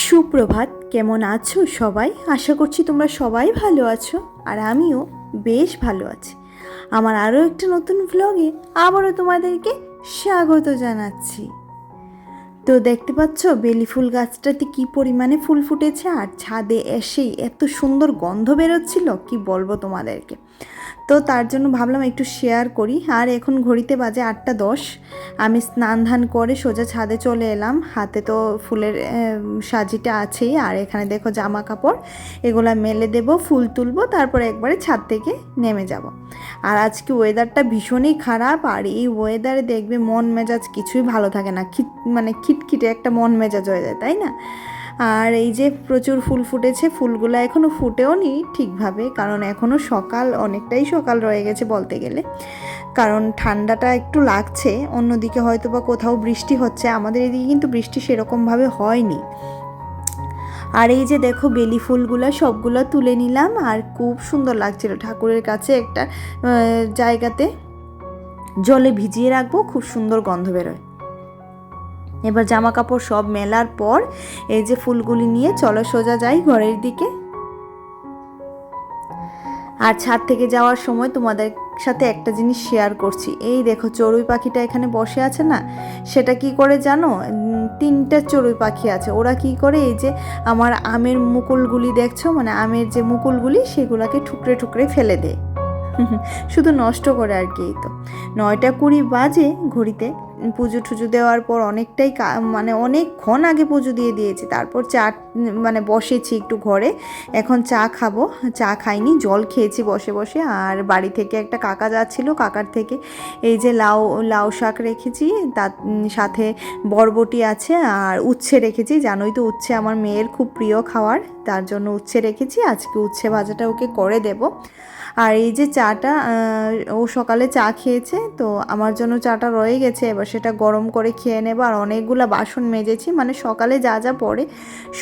সুপ্রভাত, কেমন আছো সবাই? আশা করছি তোমরা সবাই ভালো আছো আর আমিও বেশ ভালো আছি। আমার আরও একটা নতুন ভ্লগে আবারও তোমাদেরকে স্বাগত জানাচ্ছি। তো দেখতে পাচ্ছ, বেলি ফুল গাছটাতে কি পরিমাণে ফুল ফুটেছে আর ছাদে এসেই এত সুন্দর গন্ধ বেরোচ্ছিল, কি বলব তোমাদেরকে? তো তার জন্য ভাবলাম একটু শেয়ার করি। আর এখন ঘড়িতে বাজে আটটা দশ। আমি স্নান ধান করে সোজা ছাদে চলে এলাম। হাতে তো ফুলের সাজিটা আছেই। আর এখানে দেখো জামা কাপড়। এগুলা মেলে দেব, ফুল তুলবো, তারপরে একবারে ছাদ থেকে নেমে যাব। আর আজকে ওয়েদারটা ভীষণই খারাপ। আর এই ওয়েদারে দেখবে মন মেজাজ কিছুই ভালো থাকে না। খিট মানে খিটখিটে একটা মন মেজাজ হয়ে যায়, তাই না? আর এই যে প্রচুর ফুল ফুটেছে, ফুলগুলো এখনও ফুটেও নি ঠিকভাবে, কারণ এখনও সকাল, অনেকটাই সকাল রয়ে গেছে বলতে গেলে। কারণ ঠান্ডাটা একটু লাগছে, অন্যদিকে হয়তো বা কোথাও বৃষ্টি হচ্ছে, আমাদের এদিকে কিন্তু বৃষ্টি সেরকমভাবে হয়নি। আর এই যে দেখো বেলি ফুলগুলো, সবগুলো তুলে নিলাম, আর খুব সুন্দর লাগছিল ঠাকুরের কাছে একটা জায়গাতে। জলে ভিজিয়ে রাখব, খুব সুন্দর গন্ধ বেরোয়। এবার জামা কাপড় সব মেলার পর এই যে ফুলগুলি নিয়ে চলো সোজা যাই ঘরের দিকে। আর ছাদ থেকে যাওয়ার সময় তোমাদের সাথে একটা জিনিস শেয়ার করছি। এই দেখো চড়ুই পাখিটা এখানে বসে আছে না? সেটা কি করে জানো? তিনটা চড়ুই পাখি আছে। ওরা কি করে এই যে আমার আমের মুকুলগুলি দেখছ? মানে আমের যে মুকুলগুলি সেগুলোকে ঠুকরে ঠুকরে ফেলে দেয়। শুধু নষ্ট করে আর কি তো। নয়টা কুড়ি বাজে ঘড়িতে। পুজো টুজো দেওয়ার পর অনেকটাই মানে অনেকক্ষণ আগে পুজো দিয়ে দিয়েছি। তারপর চা মানে বসেছি একটু ঘরে। এখন চা খাব। চা খাইনি, জল খেয়েছি বসে বসে। আর বাড়ি থেকে একটা কাকা যাচ্ছিল, কাকার থেকে এই যে লাউ লাউ শাক রেখেছি, তার সাথে বরবটি আছে আর উচ্ছে রেখেছি। জানোই তো উচ্ছে আমার মেয়ের খুব প্রিয় খাবার তার জন্য উচ্ছে রেখেছি। আজকে উচ্ছে ভাজাটা ওকে করে দেব। আর এই যে চাটা ও সকালে চা খেয়েছে, তো আমার জন্য চাটা রয়ে গেছে। এবার সেটা গরম করে খেয়ে নেব। আর অনেকগুলো বাসন মেজেছি মানে সকালে যা যা পড়ে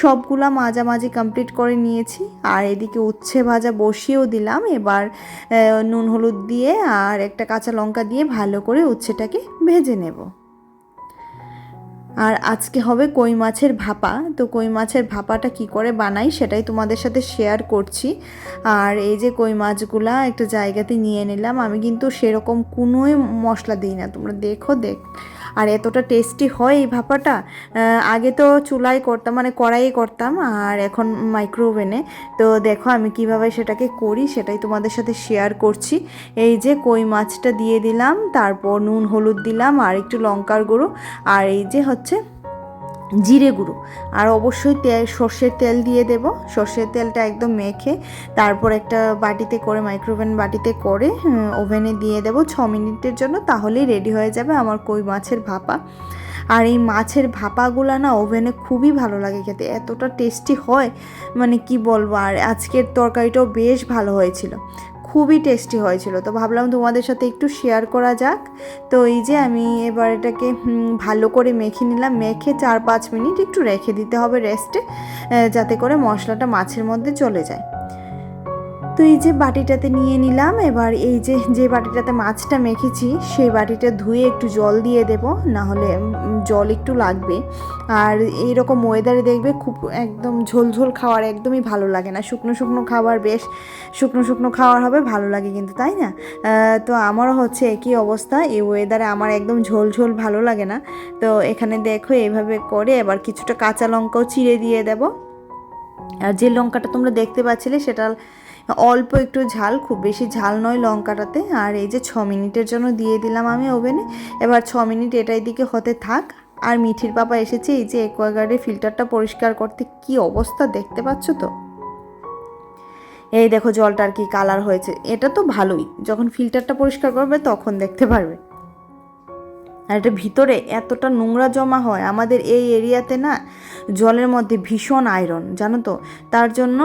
সবগুলা মাঝামাঝি কমপ্লিট করে নিয়েছি। আর এদিকে উচ্ছে ভাজা বসিয়েও দিলাম। এবার নুন হলুদ দিয়ে আর একটা কাঁচা লঙ্কা দিয়ে ভালো করে উচ্ছেটাকে ভেজে নেব। আর আজকে হবে কই মাছের ভাপা। তো কই মাছের ভাপাটা কি করে বানাই সেটাই তোমাদের সাথে শেয়ার করছি। আর এই যে কই মাছগুলো একটা জায়গাতে নিয়ে নিলাম। আমি কিন্তু সেরকম কোনোই মশলা দিই না। তোমরা দেখো দেখ। আর এতটা টেস্টি হয় এই ভাপাটা আগে তো চুলায় করতাম মানে কড়াইয়ে করতাম, আর এখন মাইক্রোওভেনে তো দেখো আমি কীভাবে সেটাকে করি, সেটাই তোমাদের সাথে শেয়ার করছি। এই যে কই মাছটা দিয়ে দিলাম, তারপর নুন, হলুদ দিলাম, আর একটু লঙ্কার গুঁড়ো, আর এই যে হচ্ছে জিরে গুঁড়ো। আর অবশ্যই তেল, সর্ষের তেল দিয়ে দেব। সর্ষের তেলটা একদম মেখে তারপর একটা বাটিতে করে মাইক্রোওভেন বাটিতে করে ওভেনে দিয়ে দেব ছ মিনিটের জন্য, তাহলেই রেডি হয়ে যাবে আমার কই মাছের ভাপা। আর এই মাছের ভাপাগুলো না ওভেনে খুবই ভালো লাগে খেতে, এতটা টেস্টি হয় মানে কি বলব? আর আজকের তরকারিটাও বেশ ভালো হয়েছিল। খুবই টেস্টি হয়েছিল। তো ভাবলাম তোমাদের সাথে একটু শেয়ার করা যাক। তো এই যে আমি এবার এটাকে ভালো করে মেখে নিলাম। মেখে চার পাঁচ মিনিট একটু রেখে দিতে হবে রেস্টে যাতে করে মশলাটা মাছের মধ্যে চলে যায়। তো এই যে বাটিটাতে নিয়ে নিলাম, এবার এই যে যে বাটিটাতে মাছটা মেখেছি, সেই বাটিটা ধুয়ে একটু জল দিয়ে দেব, না হলে জল একটু লাগবে। আর এইরকম ওয়েদারে দেখবে খুব একদম ঝোল ঝোল খাওয়ার একদমই ভালো লাগে না। শুকনো শুকনো খাবার বেশ, শুকনো শুকনো খাওয়ার হবে, ভালো লাগে কিন্তু, তাই না? তো আমারও হচ্ছে একই অবস্থা, এই ওয়েদারে আমার একদম ঝোল ঝোল ভালো লাগে না। তো এখানে দেখো এইভাবে করে এবার কিছুটা কাঁচা লঙ্কাও চিড়ে দিয়ে দেব। আর যে লঙ্কাটা তোমরা দেখতে পাচ্ছিলে, সেটা অল্প একটু ঝাল, খুব বেশি ঝাল নয় লঙ্কাটাতে। আর এই যে ছ মিনিটের জন্য দিয়ে দিলাম আমি ওভেনে। এবার ছ মিনিট এটাই দিকে হতে থাক। আর মিঠির পাপা এসেছে, এই যে অ্যাকোয়াগার্ডের ফিল্টারটা পরিষ্কার করতে কি অবস্থা দেখতে পাচ্ছ তো? এই দেখো জলটার কি কালার হয়েছে। এটা তো ভালোই, যখন ফিল্টারটা পরিষ্কার করবে তখন দেখতে পারবে। আর এটা ভিতরে এতটা নোংরা জমা হয়, আমাদের এই এরিয়াতে না জলের মধ্যে ভীষণ আয়রন জানো তো? তার জন্য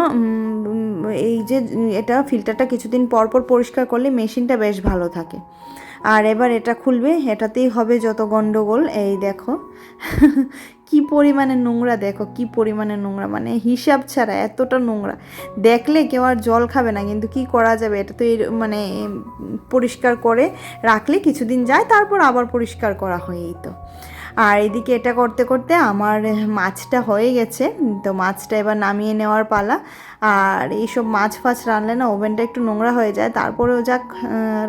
এই যে এটা ফিল্টারটা কিছুদিন পর পর পরিষ্কার করলে মেশিনটা বেশ ভালো থাকে। আর এবার এটা খুলবে, এটাতেই হবে যত গন্ডগোল, এই দেখো। কি পরিমাণে নোংরা দেখো, কি পরিমাণে নোংরা মানে হিসাব ছাড়া এতটা নোংরা। দেখলে কেউ আর জল খাবে না, কিন্তু কি করা যাবে? এটা তো এর মানে পরিষ্কার করে রাখলে কিছুদিন যায়, তারপর আবার পরিষ্কার করা হয় এই তো। আর এদিকে এটা করতে করতে আমার মাছটা হয়ে গেছে, তো মাছটা এবার নামিয়ে নেওয়ার পালা। আর এইসব মাছ ফাছ রানলে না ওভেনটা একটু নোংরা হয়ে যায়, তারপরেও যাক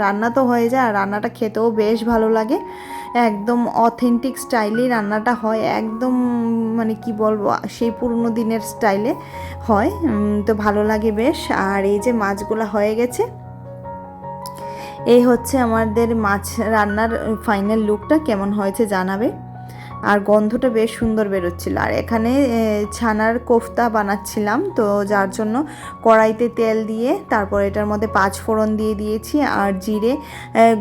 রান্না তো হয়ে যায়, আর রান্নাটা খেতেও বেশ ভালো লাগে। একদম অথেন্টিক স্টাইলেই রান্নাটা হয়, একদম মানে কি বলব, সেই পুরনো দিনের স্টাইলে হয় তো ভালো লাগে বেশ। আর এই যে মাছগুলো হয়ে গেছে, এই হচ্ছে আমাদের মাছ রান্নার ফাইনাল লুকটা কেমন হয়েছে জানাবে। আর গন্ধটা বেশ সুন্দর বেরোচ্ছিল। আর এখানে ছানার কোফতা বানাচ্ছিলাম, তো যার জন্য কড়াইতে তেল দিয়ে, তারপর এটার মধ্যে পাঁচ ফোড়ন দিয়ে দিয়েছি, আর জিরে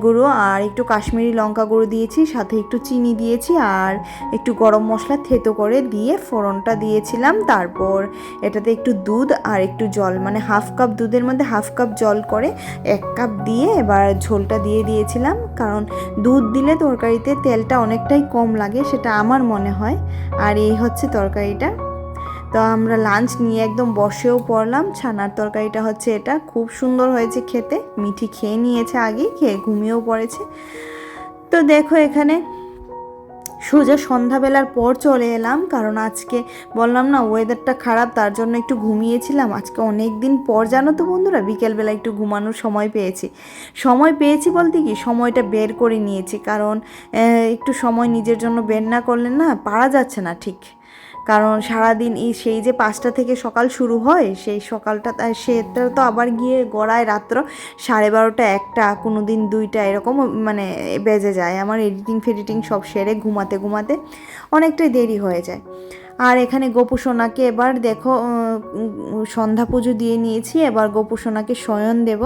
গুঁড়ো, আর একটু কাশ্মীরি লঙ্কা গুঁড়ো দিয়েছি, সাথে একটু চিনি দিয়েছি, আর একটু গরম মশলা থেতো করে দিয়ে ফোড়নটা দিয়েছিলাম। তারপর এটাতে একটু দুধ আর একটু জল মানে হাফ কাপ দুধের মধ্যে হাফ কাপ জল করে এক কাপ দিয়ে এবার ঝোলটা দিয়ে দিয়েছিলাম। কারণ দুধ দিলে তরকারিতে তেলটা অনেকটাই কম লাগে, সেটা আমার মনে হয়। আর এই হচ্ছে তরকারিটা। তো আমরা লাঞ্চ নিয়ে একদম বসেও পড়লাম। ছানার তরকারিটা হচ্ছে এটা। খুব সুন্দর হয়েছে খেতে। মিঠি খেয়ে নিয়েছে আগে খেয়ে ঘুমিয়েও পড়েছে। তো দেখো এখানে সোজা সন্ধ্যাবেলার পর চলে এলাম, কারণ আজকে বললাম না ওয়েদারটা খারাপ, তার জন্য একটু ঘুমিয়েছিলাম। আজকে অনেক দিন পর, জানো তো বন্ধুরা, বিকেলবেলা একটু ঘুমানোর সময় পেয়েছি। সময় পেয়েছি বলতে কি, সময়টা বের করে নিয়েছি, কারণ একটু সময় নিজের জন্য বের না করলে না পারা যাচ্ছে না ঠিক। কারণ সারাদিন সেই যে পাঁচটা থেকে সকাল শুরু হয়, সেই সকালটা সেটা তো আবার গিয়ে গড়ায় রাত্র সাড়ে বারোটা একটা কোনো দিন দুইটা এরকম মানে বেজে যায়। আমার এডিটিং ফেডিটিং সব সেরে ঘুমাতে ঘুমাতে অনেকটাই দেরি হয়ে যায়। আর এখানে গোপু সোনাকে এবার দেখো সন্ধ্যা পুজো দিয়ে নিয়েছি, এবার গোপু সোনাকে শয়ন দেব।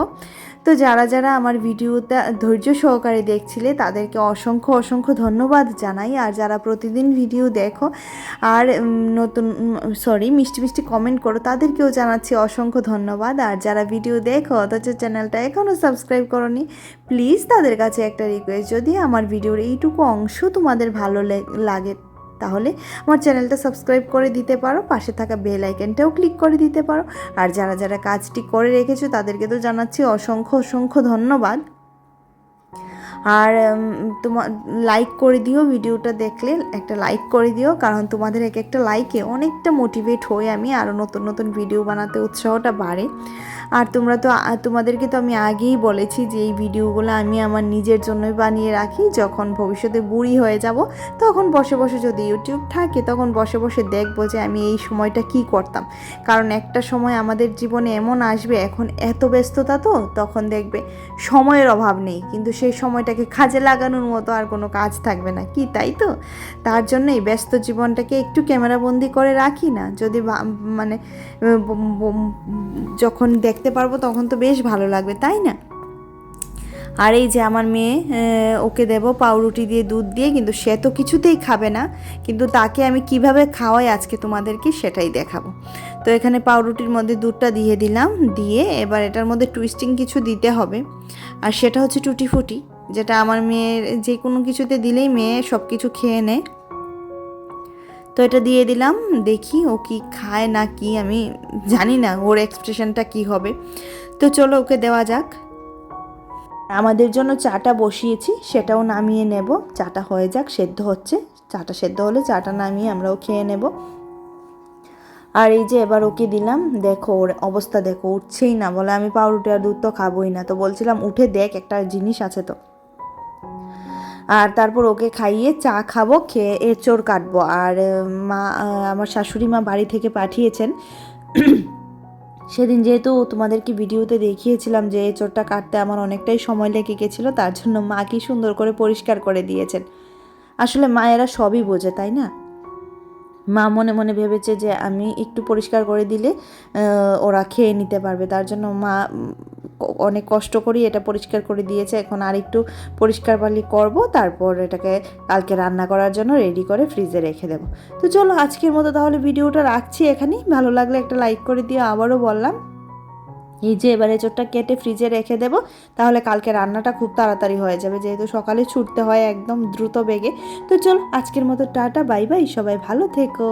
তো যারা যারা আমার ভিডিওটা ধৈর্য সহকারে দেখছিলে, তাদেরকে অসংখ্য অসংখ্য ধন্যবাদ জানাই। আর যারা প্রতিদিন ভিডিও দেখো, আর নতুন সরি মিষ্টি মিষ্টি কমেন্ট করো, তাদেরকেও জানাচ্ছি অসংখ্য ধন্যবাদ। আর যারা ভিডিও দেখো, অথচ চ্যানেলটা এখনও সাবস্ক্রাইব করনি প্লিজ তাদের কাছে একটা রিকোয়েস্ট যদি আমার ভিডিওর এইটুকু অংশ তোমাদের ভালো লাগে তাহলে আমার চ্যানেলটা সাবস্ক্রাইব করে দিতে পারো, পাশে থাকা বেল আইকনটাও ক্লিক করে দিতে পারো। আর যারা যারা কাজটি করে রেখেছো তাদেরকে তো জানাচ্ছি অসংখ্য অসংখ্য ধন্যবাদ। আর তোমার লাইক করে দিও ভিডিওটা দেখলে, একটা লাইক করে দিও, কারণ তোমাদের এক একটা লাইকে অনেকটা মোটিভেট হই আমি আরও নতুন নতুন ভিডিও বানাতে উৎসাহটা বাড়ে। আর তোমরা তো তোমাদেরকে তো আমি আগেই বলেছি যে এই ভিডিওগুলো আমি আমার নিজের জন্যই বানিয়ে রাখি, যখন ভবিষ্যতে বুড়ি হয়ে যাব, তখন বসে বসে যদি ইউটিউব থাকে, তখন বসে বসে দেখব যে আমি এই সময়টা কি করতাম। কারণ একটা সময় আমাদের জীবনে এমন আসবে, এখন এত ব্যস্ততা তো, তখন দেখবে সময়ের অভাব নেই, কিন্তু সেই সময়টাকে কাজে লাগানোর মতো আর কোনো কাজ থাকবে না। কি তাই তো? তার জন্য এই ব্যস্ত জীবনটাকে একটু ক্যামেরাবন্দি করে রাখি না। যদি মানে যখন দেখতে পারব তখন তো বেশ ভালো লাগবে, তাই না? আর এই যে আমার মেয়ে ওকে দেব পাউরুটি দিয়ে দুধ দিয়ে, কিন্তু সে তো কিছুতেই খাবে না। কিন্তু তাকে আমি কীভাবে খাওয়াই আজকে তোমাদেরকে সেটাই দেখাবো। তো এখানে পাউরুটির মধ্যে দুধটা দিয়ে দিলাম। দিয়ে এবার এটার মধ্যে টুইস্টিং কিছু দিতে হবে। আর সেটা হচ্ছে টুটি ফুটি যেটা আমার মেয়ের যে কোনো কিছুতে দিলেই মেয়ে সব কিছু খেয়ে নেয় তো এটা দিয়ে দিলাম, দেখি ও কি খায় না কি, আমি জানি না ওর এক্সপ্রেশনটা কি হবে। তো চলো ওকে দেওয়া যাক। আমাদের জন্য চাটা বসিয়েছি, সেটাও নামিয়ে নেব। চাটা হয়ে যাক, সেদ্ধ হচ্ছে। চাটা সেদ্ধ হলে চাটা নামিয়ে আমরাও খেয়ে নেব। আর এই যে এবার ওকে দিলাম, দেখো ওর অবস্থা দেখো, উঠছেই না। বলে আমি পাউরুটি আর দুধ তো খাবোই না। তো বলছিলাম, উঠে দেখ, একটা জিনিস আছে তো। আর তারপর ওকে খাইয়ে চা খাব, খেয়ে এঁচড় কাটবো। আর মা আমার শাশুড়ি মা বাড়ি থেকে পাঠিয়েছেন। সেদিন যেহেতু তোমাদেরকে ভিডিওতে দেখিয়েছিলাম যে এঁচড়টা কাটতে আমার অনেকটাই সময় লেগে গেছিল, তার জন্য মা কি সুন্দর করে পরিষ্কার করে দিয়েছেন। আসলে মায়েরা সবই বোঝে, তাই না? মা মনে মনে ভেবেছে যে আমি একটু পরিষ্কার করে দিলে ওরা খেয়ে নিতে পারবে। তার জন্য মা অনেক কষ্ট করেই এটা পরিষ্কার করে দিয়েছে। এখন আর একটু পরিষ্কার বালি করব, তারপর এটাকে কালকে রান্না করার জন্য রেডি করে ফ্রিজে রেখে দেবো। তো চলো আজকের মতো তাহলে ভিডিওটা রাখছি এখানেই। ভালো লাগলে একটা লাইক করে দিয়ে আবারও বললাম। এই যে এবারে চোরটা কেটে ফ্রিজে রেখে দেবো, তাহলে কালকে রান্নাটা খুব তাড়াতাড়ি হয়ে যাবে, যেহেতু সকালে ছুটতে হয় একদম দ্রুত বেগে। তো চলো আজকের মতো টাটা, বাই বাই, সবাই ভালো থেকো।